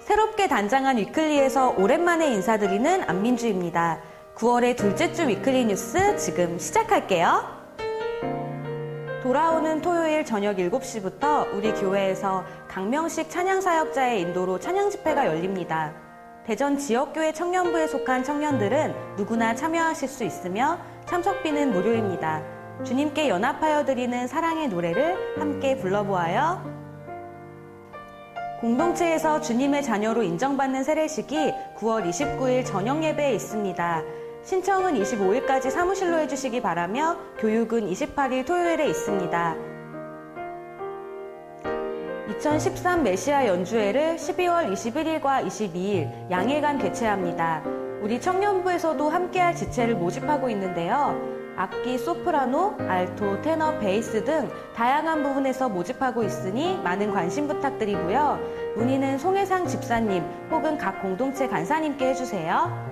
새롭게 단장한 위클리에서 오랜만에 인사드리는 안민주입니다. 9월의 둘째 주 위클리 뉴스 지금 시작할게요. 돌아오는 토요일 저녁 7시부터 우리 교회에서 강명식 찬양 사역자의 인도로 찬양 집회가 열립니다. 대전 지역교회 청년부에 속한 청년들은 누구나 참여하실 수 있으며 참석비는 무료입니다. 주님께 연합하여 드리는 사랑의 노래를 함께 불러보아요. 공동체에서 주님의 자녀로 인정받는 세례식이 9월 29일 저녁 예배에 있습니다. 신청은 25일까지 사무실로 해주시기 바라며 교육은 28일 토요일에 있습니다. 2013 메시아 연주회를 12월 21일과 22일 양일간 개최합니다. 우리 청년부에서도 함께할 지체를 모집하고 있는데요. 악기 소프라노, 알토, 테너, 베이스 등 다양한 부분에서 모집하고 있으니 많은 관심 부탁드리고요. 문의는 송혜상 집사님 혹은 각 공동체 간사님께 해주세요.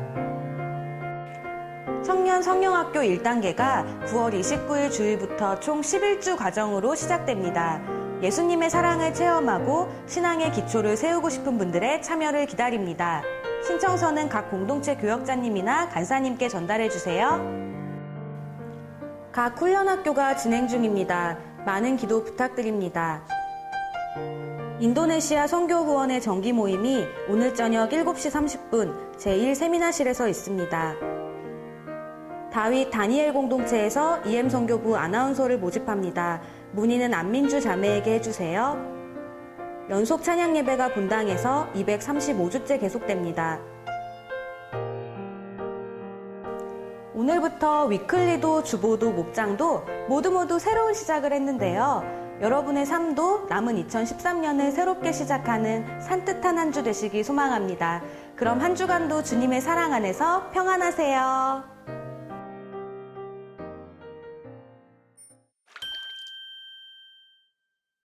청년 성령학교 1단계가 9월 29일 주일부터 총 11주 과정으로 시작됩니다. 예수님의 사랑을 체험하고 신앙의 기초를 세우고 싶은 분들의 참여를 기다립니다. 신청서는 각 공동체 교역자님이나 간사님께 전달해 주세요. 각 훈련학교가 진행 중입니다. 많은 기도 부탁드립니다. 인도네시아 선교 후원의 정기 모임이 오늘 저녁 7시 30분 제1 세미나실에서 있습니다. 다윗 다니엘 공동체에서 EM 선교부 아나운서를 모집합니다. 문의는 안민주 자매에게 해주세요. 연속 찬양 예배가 분당에서 235주째 계속됩니다. 오늘부터 위클리도 주보도 목장도 모두 모두 새로운 시작을 했는데요. 여러분의 삶도 남은 2013년을 새롭게 시작하는 산뜻한 한 주 되시기 소망합니다. 그럼 한 주간도 주님의 사랑 안에서 평안하세요.